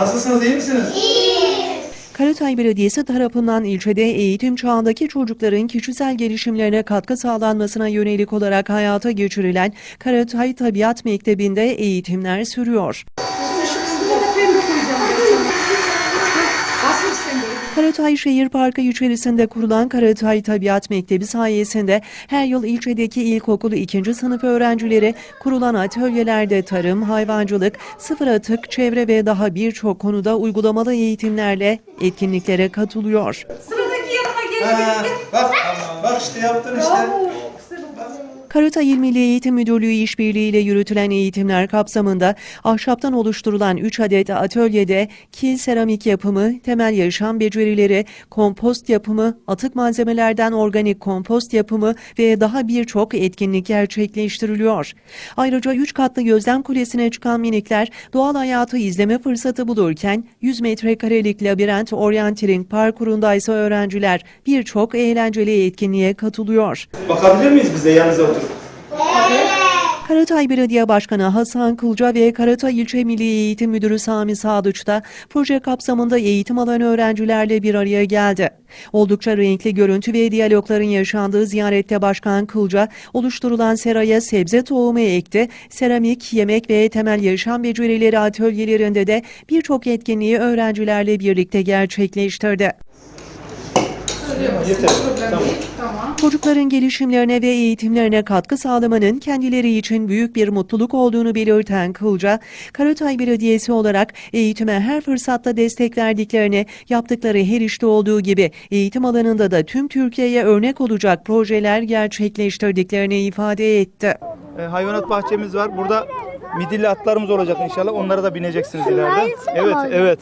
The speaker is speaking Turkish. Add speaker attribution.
Speaker 1: Nasılsınız, iyi misiniz?
Speaker 2: Karatay Belediyesi tarafından ilçede eğitim çağındaki çocukların kişisel gelişimlerine katkı sağlanmasına yönelik olarak hayata geçirilen Karatay Tabiat Mektebi'nde eğitimler sürüyor. Karatay Şehir Parkı içerisinde kurulan Karatay Tabiat Mektebi sayesinde her yıl ilçedeki ilkokulu ikinci sınıf öğrencileri kurulan atölyelerde tarım, hayvancılık, sıfır atık, çevre ve daha birçok konuda uygulamalı eğitimlerle etkinliklere katılıyor.
Speaker 3: Sıradaki yanıma.
Speaker 1: Ha, bak, bak işte yaptın işte.
Speaker 2: Karatay İl Milli Eğitim Müdürlüğü işbirliğiyle yürütülen eğitimler kapsamında ahşaptan oluşturulan 3 adet atölyede kil seramik yapımı, temel yaşam becerileri, kompost yapımı, atık malzemelerden organik kompost yapımı ve daha birçok etkinlik gerçekleştiriliyor. Ayrıca 3 katlı gözlem kulesine çıkan minikler doğal hayatı izleme fırsatı bulurken 100 metrekarelik labirent oryantiring parkurunda ise öğrenciler birçok eğlenceli etkinliğe katılıyor.
Speaker 1: Bakabilir miyiz bize yanınıza oturup?
Speaker 2: Karatay Belediye Başkanı Hasan Kılca ve Karatay İlçe Milli Eğitim Müdürü Sami Sadıç da proje kapsamında eğitim alan öğrencilerle bir araya geldi. Oldukça renkli görüntü ve diyalogların yaşandığı ziyarette Başkan Kılca oluşturulan seraya sebze tohumu ekti, seramik, yemek ve temel yaşam becerileri atölyelerinde de birçok etkinliği öğrencilerle birlikte gerçekleştirdi.
Speaker 1: Yeter,
Speaker 3: tamam.
Speaker 2: Çocukların gelişimlerine ve eğitimlerine katkı sağlamanın kendileri için büyük bir mutluluk olduğunu belirten Kılca, Karatay Belediyesi olarak eğitime her fırsatta destek verdiklerini, yaptıkları her işte olduğu gibi eğitim alanında da tüm Türkiye'ye örnek olacak projeler gerçekleştirdiklerini ifade etti.
Speaker 1: E, hayvanat bahçemiz var. Burada midilli atlarımız olacak inşallah. Onlara da bineceksiniz ileride. Evet, evet.